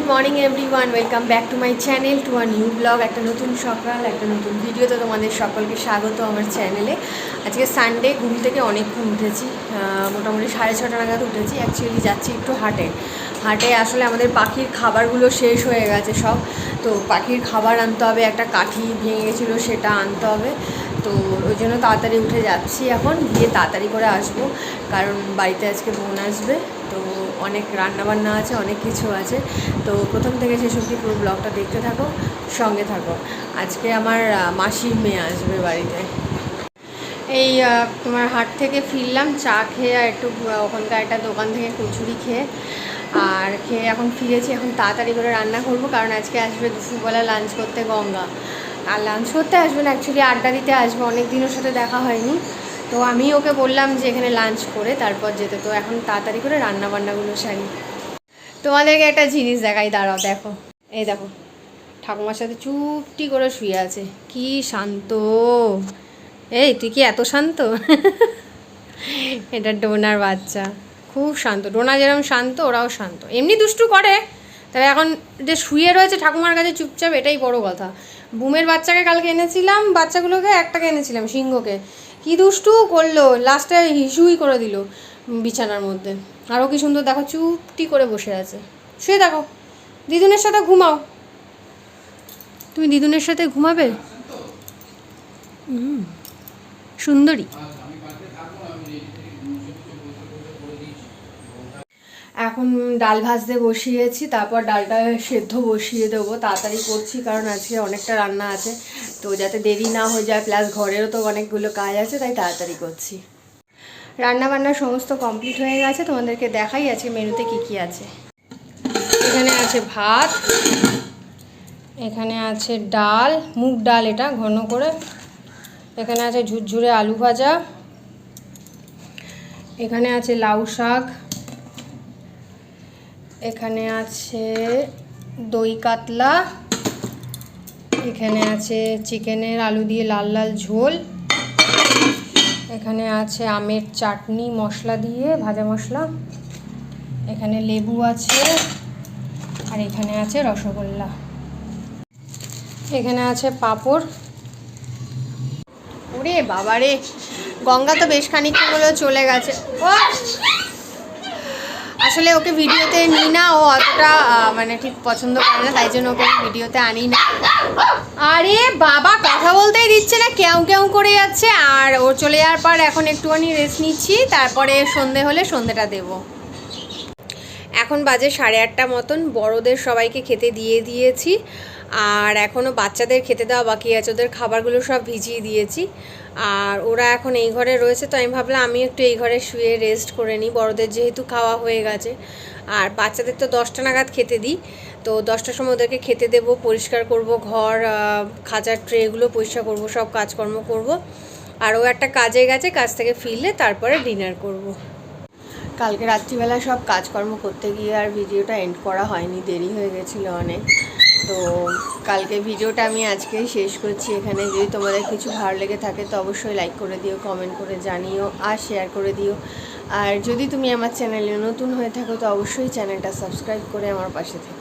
Good morning everyone welcome back to my channel to a new blog একটা নতুন সকাল, একটা নতুন ভিডিওতে তোমাদের সকলকে স্বাগত আমার চ্যানেলে আজকে সানডে ঘুম থেকে অনেকক্ষণ উঠেছি। মোটামুটি সাড়ে ছটা নাগাদ উঠেছি। অ্যাকচুয়ালি যাচ্ছি একটু হাটে। হাটে আসলে আমাদের পাখির খাবারগুলো শেষ হয়ে গেছে সব। তো পাখির খাবার আনতে হবে, একটা কাঠি ভেঙে গেছিল, সেটা আনতে হবে। তো ওই জন্য তাড়াতাড়ি উঠে যাচ্ছি এখন। গিয়ে তাড়াতাড়ি করে আসব, কারণ বাড়িতে আজকে বোন আসবে। তো অনেক রান্নাবান্না আছে, অনেক কিছু আছে। তো প্রথম থেকে শেষ অবধি পুরো ব্লগটা দেখতে থাকো, সঙ্গে থাকো। আজকে আমার মাসির মেয়ে আসবে বাড়িতে। এই তোমার হাট থেকে ফিরলাম, চা খেয়ে আর একটু ওখানকার একটা দোকান থেকে কচুরি খেয়ে। আর খেয়ে এখন ফিরেছি, এখন তাড়াতাড়ি করে রান্না করব, কারণ আজকে আসবে দুপুরবেলা লাঞ্চ করতে গঙ্গা। আর লাঞ্চ করতে আসবে না অ্যাকচুয়ালি আড্ডা দিতে আসবে অনেক দিনের সাথে দেখা হয়নি। তো আমি ওকে বললাম যে এখানে লাঞ্চ করে তারপর যেতে। তো এখন তাড়াতাড়ি করে রান্না বান্নাগুলো সারি তোমাদেরকে একটা জিনিস দেখাই, দাঁড়াও, দেখো। এই দেখো, ঠাকুমার সাথে চুপটি করে শুয়ে আছে। কি শান্ত। এই, তুই কি এত শান্ত? এটা ডোনার বাচ্চা। খুব শান্ত। ডোনা যেরকম শান্ত, ওরাও শান্ত। এমনি দুষ্টু করে, তবে এখন যে শুয়ে রয়েছে ঠাকুমার কাছে চুপচাপ, এটাই বড় কথা। বুমের বাচ্চাকে কালকে এনেছিলাম, বাচ্চাগুলোকে, একটাকে এনেছিলাম, সিংহকে। কি দুষ্টু করল? লাস্টে হিসুই করে দিল বিছানার মধ্যে। আরও কি সুন্দর দেখো, চুপটি করে বসে আছে। শুয়ে দেখো, দিদুনের সাথে ঘুমাও। তুমি দিদুনের সাথে ঘুমাবে? হুম, সুন্দরী। এখন ডাল ভাজতে বসিয়েছি, তারপর ডালটা সেদ্ধ বসিয়ে দেবো, তাড়াতাড়ি করছি কারণ আজকে অনেকটা রান্না আছে। তো যাতে দেরি না হয়ে যায়, প্লাস ঘরেরও তো অনেকগুলো কাজ আছে, তাই তাড়াতাড়ি করছি। রান্না বান্না সমস্ত কমপ্লিট হয়ে গেছে, তোমাদেরকে দেখাই আজকে মেনুতে কি কি আছে। এখানে আছে ভাত, এখানে আছে ডাল, মুগ ডাল এটা ঘন করে। এখানে আছে ঝুরঝুরে আলু ভাজা। এখানে আছে লাউ শাক। এখানে আছে দই কাতলা এখানে আছে চিকেনের আলু দিয়ে লাল লাল ঝোল এখানে আছে আমের চাটনি মশলা দিয়ে ভাজা মশলা এখানে লেবু আছে আর এখানে আছে রসগোল্লা। এখানে আছে পাঁপড়। ওরে বাবারে গঙ্গা তো বেশ খানিকক্ষণ হলো চলে গেছে। ও আসলে ওকে ভিডিওতে নিই না, ও অতটা মানে ঠিক পছন্দ করে না, তাই জন্য ওকে ভিডিওতে আনি না। আরে বাবা, কথা বলতেই দিচ্ছে না, কেউ কেউ করে যাচ্ছে। আর ও চলে যাওয়ার পর এখন একটুখানি রেস্ট নিচ্ছি, তারপরে সন্ধে হলে সন্ধেটা দেবো। এখন বাজে সাড়ে আটটা মতন, বড়দের সবাইকে খেতে দিয়ে দিয়েছি। আর এখনও বাচ্চাদের খেতে দেওয়া বাকি আছে, ওদের খাবারগুলো সব ভিজিয়ে দিয়েছি। আর ওরা এখন এই ঘরে রয়েছে, তো আমি ভাবলাম আমি একটু এই ঘরে শুয়ে রেস্ট করে নিই, বড়দের যেহেতু খাওয়া হয়ে গেছে। আর বাচ্চাদের তো দশটা নাগাদ খেতে দিই, তো দশটার সময় ওদেরকে খেতে দেবো, পরিষ্কার করব, ঘর খাঁচার ট্রেগুলো পরিষ্কার করব, সব কাজকর্ম করব। আর ও একটা কাজে গেছে, কাজ থেকে ফিরলে তারপরে ডিনার করব। কালকে রাত্রিবেলা সব কাজকর্ম করতে গিয়ে আর ভিডিওটা এন্ড করা হয়নি, দেরি হয়ে গেছিল অনেক। তো কালকে ভিডিওটা আমি আজকেই শেষ করছি। এখানে যদি তোমাদের কিছু ভালো লেগে থাকে, তো অবশ্যই লাইক করে দিও কমেন্ট করে জানিও আর শেয়ার করে দিও। আর যদি তুমি আমার চ্যানেলে নতুন হয়ে থাকো, তো অবশ্যই চ্যানেলটা সাবস্ক্রাইব করে আমার পাশে থেকো।